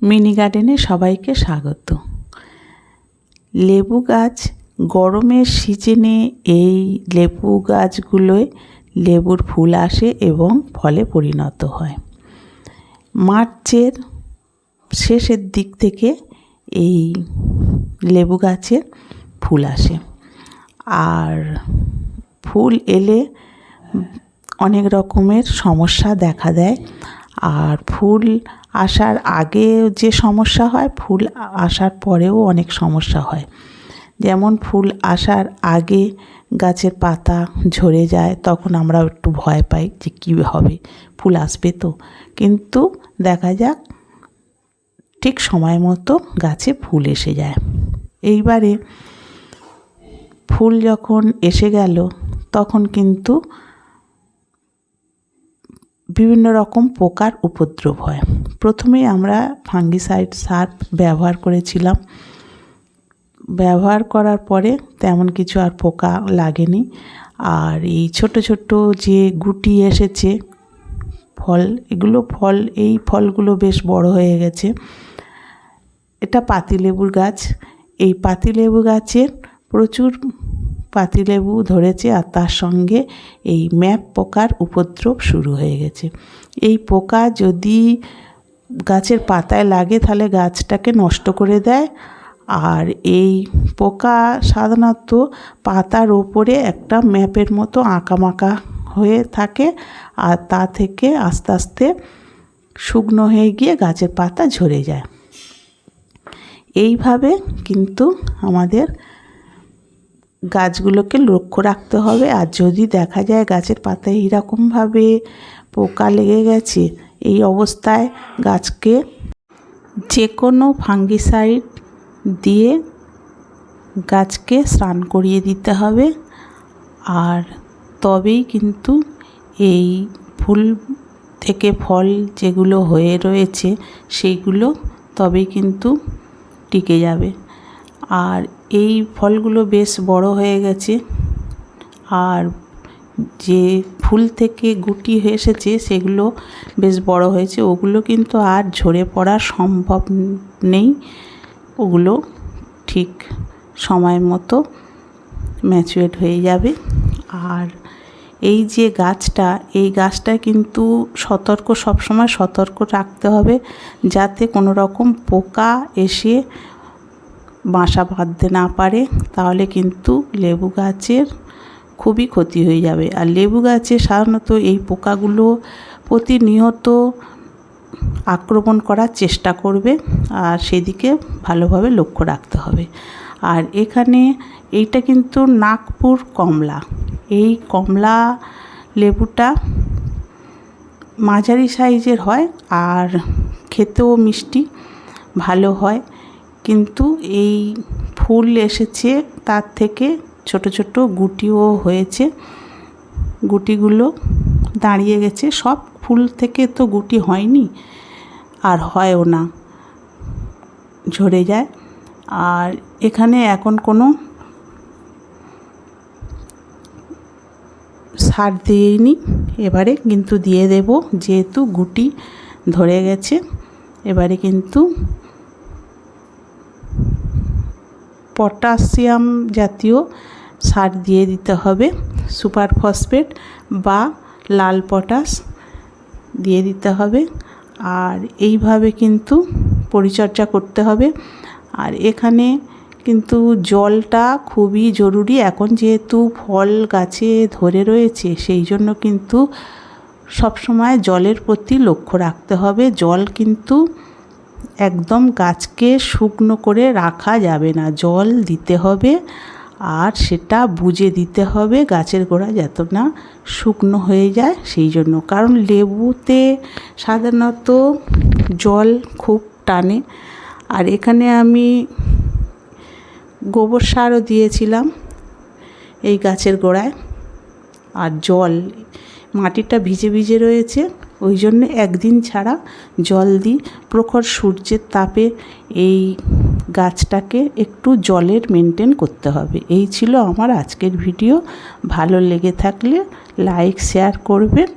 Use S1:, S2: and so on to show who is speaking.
S1: Mini গার্ডেনে সবাইকে স্বাগত। লেবু গাছ গরমের সিজনে এই লেবু গাছগুলোয় লেবুর ফুল আসে এবং ফলে পরিণত হয়। মার্চের শেষের দিক থেকে এই লেবু গাছের ফুল আসে। আর ফুল এলে অনেক রকমের সমস্যা দেখা দেয়। আর ফুল আসার আগে যে সমস্যা হয়, ফুল আসার পরেও অনেক সমস্যা হয়। যেমন ফুল আসার আগে গাছের পাতা ঝরে যায়, তখন আমরা একটু ভয় পাই যে কী হবে, ফুল আসবে তো। কিন্তু দেখা যাক, ঠিক সময় মতো গাছে ফুল এসে যায়। এইবারে ফুল যখন এসে গেল, তখন কিন্তু বিভিন্ন রকম পোকার উপদ্রব হয়। প্রথমে আমরা ফাঙ্গিসাইড সার ব্যবহার করেছিলাম। ব্যবহার করার পরে তেমন কিছু আর পোকা লাগেনি। আর এই ছোট ছোট যে গুটি এসেছে, ফল, এগুলো ফল, এই ফলগুলো বেশ বড় হয়ে গেছে। এটা পাতিলেবুর গাছ। এই পাতিলেবু গাছের প্রচুর পাতিলেবু ধরেছে আর তার সঙ্গে এই ম্যাপ পোকার উপদ্রব শুরু হয়ে গেছে। এই পোকা যদি গাছের পাতায় লাগে তাহলে গাছটাকে নষ্ট করে দেয়। আর এই পোকা সাধারণত পাতার ওপরে একটা ম্যাপের মতো আঁকামাকা হয়ে থাকে আর তা থেকে আস্তে আস্তে শুকনো হয়ে গিয়ে গাছের পাতা ঝরে যায়। এইভাবে কিন্তু আমাদের গাছগুলোকে লক্ষ্য রাখতে হবে। আর যদি দেখা যায় গাছের পাতায় এইরকমভাবে পোকা লেগে গেছে, এই অবস্থায় গাছকে যে কোনো ফাঙ্গিসাইড দিয়ে গাছকে স্নান করিয়ে দিতে হবে। আর তবেই কিন্তু এই ফুল থেকে ফল যেগুলো হয়ে রয়েছে, সেইগুলো তবেই কিন্তু টিকে যাবে। আর এই ফলগুলো বেশ বড় হয়ে গেছে। আর যে ফুল থেকে গুটি এসেছে, সেগুলো বেশ বড় হয়েছে। ওগুলো কিন্তু আর ঝরে পড়া সম্ভব নেই। ওগুলো ঠিক সময় মতো ম্যাচুয়েট হয়ে যাবে। আর এই যে গাছটা, এই গাছটা কিন্তু সতর্ক, সবসময় সতর্ক রাখতে হবে যাতে কোনো রকম পোকা এসে বাসা বাঁধতে না পারে, তাহলে কিন্তু লেবু গাছের খুবই ক্ষতি হয়ে যাবে। আর লেবু গাছে সাধারণত এই পোকাগুলো প্রতিনিয়ত আক্রমণ করার চেষ্টা করবে আর সেদিকে ভালোভাবে লক্ষ্য রাখতে হবে। আর এখানে এইটা কিন্তু নাগপুর কমলা। এই কমলা লেবুটা মাঝারি সাইজের হয় আর খেতেও মিষ্টি, ভালো হয়। কিন্তু এই ফুল এসেছে তার থেকে ছোট ছোট গুটিও হয়েছে। গুটিগুলো দাঁড়িয়ে গেছে। সব ফুল থেকে তো গুটি হয়নি, আর হয়ও না। ঝরে যায়। আর এখানে এখন কোনো সার দিইনি এবারে, কিন্তু দিয়ে দেব। যেহেতু গুটি ধরে গেছে, এবারে কিন্তু পটাশিয়াম জাতীয় সার দিয়ে দিতে হবে, সুপার ফসফেট বা লাল পটাশ দিয়ে দিতে হবে। আর এইভাবে কিন্তু পরিচর্যা করতে হবে। আর এখানে কিন্তু জলটা খুবই জরুরি। এখন যেহেতু ফল গাছে ধরে রয়েছে, সেই জন্য কিন্তু সবসময় জলের প্রতি লক্ষ্য রাখতে হবে। জল কিন্তু একদম গাছকে শুকনো করে রাখা যাবে না। জল দিতে হবে আর সেটা বুঝে দিতে হবে গাছের গোড়া যত না শুকনো হয়ে যায় সেই জন্য। কারণ লেবুতে সাধারণত জল খুব টানে। আর এখানে আমি গোবর সারও দিয়েছিলাম এই গাছের গোড়ায়। আর জল মাটিটা ভিজে ভিজে রয়েছে। ওই জন্য একদিন ছাড়া জল দিই। প্রখর সূর্যের তাপে এই গাছটাকে একটু জলের মেনটেন করতে হবে। এই ছিল আমার আজকের ভিডিও। ভালো লেগে থাকলে লাইক শেয়ার করবেন।